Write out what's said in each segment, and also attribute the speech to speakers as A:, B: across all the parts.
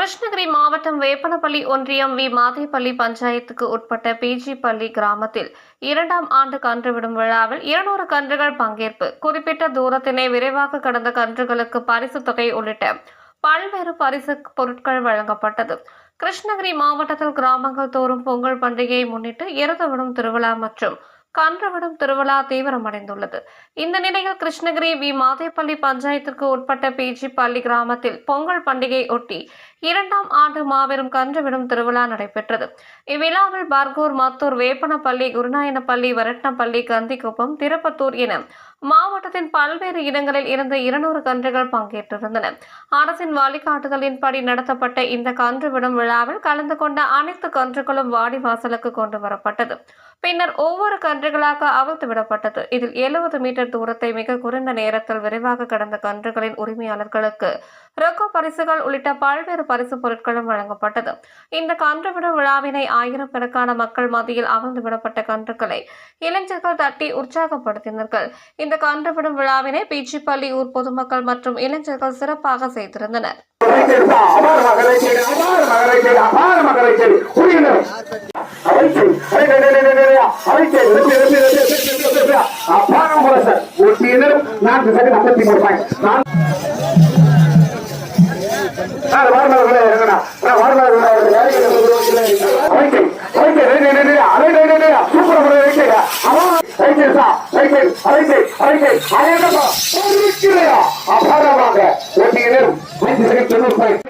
A: கிருஷ்ணகிரி மாவட்டம் வேப்பனப்பள்ளி ஒன்றியம் வி. மாதேப்பள்ளி பஞ்சாயத்துக்கு உட்பட்ட பிஜி பள்ளி கிராமத்தில் இரண்டாம் ஆண்டு கன்று விடும் விழாவில் இருநூறு கன்றுகள் பங்கேற்பு. குறிப்பிட்ட தூரத்தினை விரைவாக கடந்த கன்றுகளுக்கு பரிசு தொகை உள்ளிட்ட பல்வேறு பரிசு பொருட்கள் வழங்கப்பட்டது. கிருஷ்ணகிரி மாவட்டத்தில் கிராமங்கள் தோறும் பொங்கல் பண்டிகையை முன்னிட்டு இறந்து விடும் திருவிழா மற்றும் கன்று விடும் திருவிழா தீவிரமடைந்துள்ளது இந்த நிலையில் கிருஷ்ணகிரி வி. மாதேப்பள்ளி பஞ்சாயத்திற்கு உட்பட்ட பிஜி பள்ளி கிராமத்தில் பொங்கல் பண்டிகை ஒட்டி இரண்டாம் ஆண்டு மாபெரும் கன்று விடும் திருவிழா நடைபெற்றது. இவ்விழாவில் பர்கூர் மத்தூர் வேப்பனப்பள்ளி குருநாயனப்பள்ளி வரட்னப்பள்ளி கந்திக்குப்பம் திருப்பத்தூர் என மாவட்டத்தின் பல்வேறு இடங்களில் இருந்து இருநூறு கன்றுகள் பங்கேற்றிருந்தன. அரசின் வழிகாட்டுதலின்படி நடத்தப்பட்ட இந்த கன்று விடும் விழாவில் கலந்து கொண்ட அனைத்து கன்றுகளும் வாடிவாசலுக்கு கொண்டு வரப்பட்டது. பின்னர் ஒவ்வொரு கன்றுகளாக அவிழ்த்து விடப்பட்டது இதில் எழுபது மீட்டர் தூரத்தை மிக குறைந்த நேரத்தில் விரைவாக கடந்த கன்றுகளின் உரிமையாளர்களுக்கு ரொக்க பரிசுகள் உள்ளிட்ட பல்வேறு பரிசு பொருட்களும் வழங்கப்பட்டது இந்த கன்று விடும் விழாவினை ஆயிரக்கணக்கான மக்கள் மத்தியில் அவிழ்ந்து விடப்பட்ட கன்றுகளை இளைஞர்கள் தட்டி உற்சாகப்படுத்தினார்கள் இந்த கன்று விடும் விழாவினை பீச்சிப்பள்ளி ஊர் பொதுமக்கள் மற்றும் இளைஞர்கள் சிறப்பாக செய்திருந்தனர்
B: அரைச்சேன் அரைச்சேன் பாரம் போல சார் ஒரு நேரம் நான்கு செகண்ட் ஐம்பத்தி மூணு பாயிண்ட் நான் வாரமலர்களே இறங்கடா அபாரமாக ஒன்றிய நேரம் ஐந்து செகண்ட் தொண்ணூறு பாயிண்ட்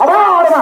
B: அபாரமா